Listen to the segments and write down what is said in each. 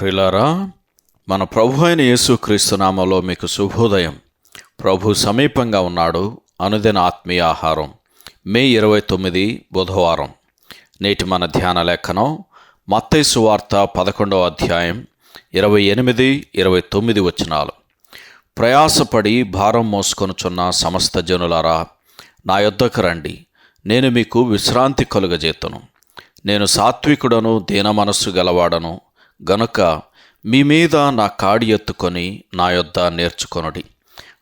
ప్రిలారా మన ప్రభు అయిన యేసుక్రీస్తునామలో మీకు శుభోదయం. ప్రభు సమీపంగా ఉన్నాడు అనుదిన ఆత్మీయ ఆహారం మే ఇరవై తొమ్మిది బుధవారం. నేటి మన ధ్యాన లేఖనం మత్తైసు వార్త పదకొండవ అధ్యాయం ఇరవై ఎనిమిది ఇరవై తొమ్మిది వచనాలు. ప్రయాసపడి భారం మోసుకొనుచున్న సమస్త జనులారా నా యొద్దకు రండి. నేను మీకు విశ్రాంతి కలుగజేతను. నేను సాత్వికుడను దీన మనస్సు గలవాడను. గనుక మీ మీద నా కాడి ఎత్తుకొని నా యొద్ద నేర్చుకొనుడి.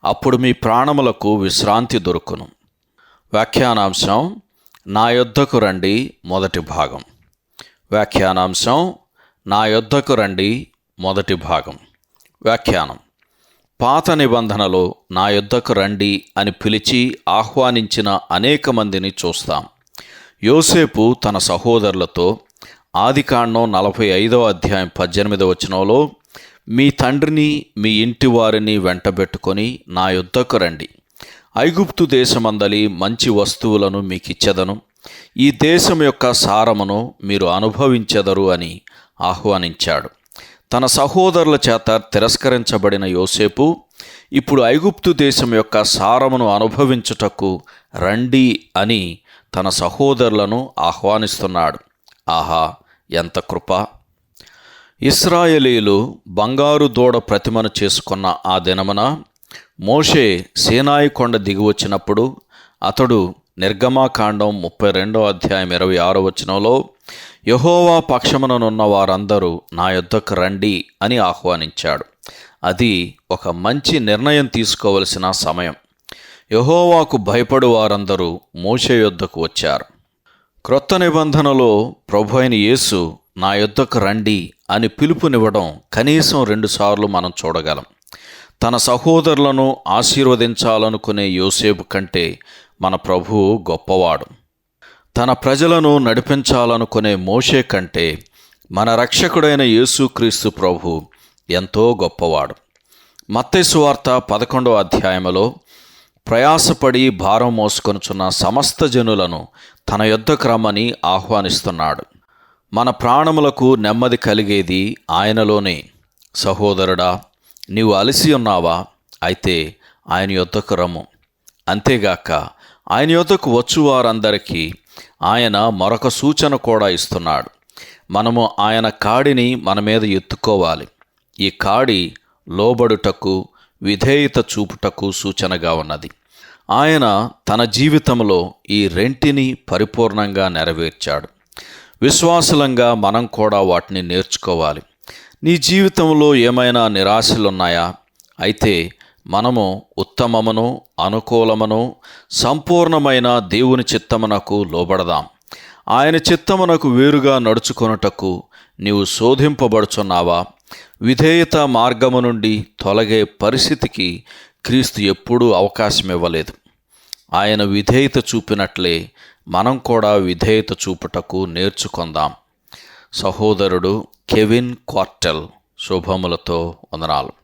అప్పుడు మీ ప్రాణములకు విశ్రాంతి దొరుకును. వ్యాఖ్యానాంశం నా యొద్దకు రండి మొదటి భాగం. వ్యాఖ్యానాంశం నా యొద్దకు రండి మొదటి భాగం. వ్యాఖ్యానం పాత నిబంధనలో నా యొద్దకు రండి అని పిలిచి ఆహ్వానించిన అనేక మందిని చూస్తాం. యోసేపు తన సహోదరులతో ఆదికాండం నలభై ఐదవ అధ్యాయం పద్దెనిమిదవ వచనంలో మీ తండ్రిని మీ ఇంటి వారిని వెంటబెట్టుకొని నా యుద్ధకు రండి. ఐగుప్తు దేశమందలి మంచి వస్తువులను మీకు ఇచ్చెదను ఈ దేశం యొక్క సారమును మీరు అనుభవించెదరు అని ఆహ్వానించాడు. తన సహోదరుల చేత తిరస్కరించబడిన యోసేపు ఇప్పుడు ఐగుప్తు దేశం యొక్క సారమును అనుభవించుటకు రండి అని తన సహోదరులను ఆహ్వానిస్తున్నాడు. ఆహా ఎంత కృప. ఇస్రాయేలీలు బంగారు దూడ ప్రతిమను చేసుకున్న ఆ దినమున మోషే సేనాయి కొండ దిగివచ్చినప్పుడు అతడు నిర్గమాకాండం ముప్పై రెండో అధ్యాయం ఇరవై ఆరో వచనంలో యహోవా పక్షముననున్న వారందరూ నా యొద్దకు రండి అని ఆహ్వానించాడు. అది ఒక మంచి నిర్ణయం తీసుకోవలసిన సమయం. యహోవాకు భయపడు వారందరూ మోషే యొద్దకు వచ్చారు. క్రొత్త నిబంధనలో ప్రభు అయిన యేసు నా యుద్ధకు రండి అని పిలుపునివ్వడం కనీసం రెండుసార్లు మనం చూడగలం. తన సహోదరులను ఆశీర్వదించాలనుకునే యోసేపు కంటే మన ప్రభువు గొప్పవాడు. తన ప్రజలను నడిపించాలనుకునే మోషే కంటే మన రక్షకుడైన యేసుక్రీస్తు ప్రభు ఎంతో గొప్పవాడు. మత్తైసు వార్త పదకొండవ అధ్యాయములో ప్రయాసపడి భారం మోసుకొనుచున్న సమస్త జనులను తన యొద్దకు రమ్మని ఆహ్వానిస్తున్నాడు. మన ప్రాణములకు నెమ్మది కలిగేది ఆయనలోనే. సహోదరుడా నీవు అలసి ఉన్నావా? అయితే ఆయన యొద్దకు రమ్ము. అంతేగాక ఆయన యొద్దకు వచ్చువారందరికీ ఆయన మరొక సూచన కూడా ఇస్తున్నాడు. మనము ఆయన కాడిని మన మీద ఎత్తుకోవాలి. ఈ కాడి లోబడుటకు విధేయత చూపుటకు సూచనగా ఉన్నది. ఆయన తన జీవితంలో ఈ రెంటిని పరిపూర్ణంగా నెరవేర్చాడు. విశ్వాసులంగా మనం కూడా వాటిని నేర్చుకోవాలి. నీ జీవితంలో ఏమైనా నిరాశలున్నాయా? అయితే మనము ఉత్తమమును అనుకూలమును సంపూర్ణమైన దేవుని చిత్తమునకు లోబడదాం. ఆయన చిత్తమునకు వేరుగా నడుచుకొనుటకు నీవు శోధింపబడుచున్నావా? విధేయత మార్గము నుండి తొలగే పరిస్థితికి క్రీస్తు ఎప్పుడూ అవకాశం ఇవ్వలేదు ఆయన విధేయత చూపినట్లే మనం కూడా విధేయత చూపుటకు నేర్చుకుందాం. సహోదరుడు కెవిన్ క్వార్టెల్ శుభములతో వందనాలు.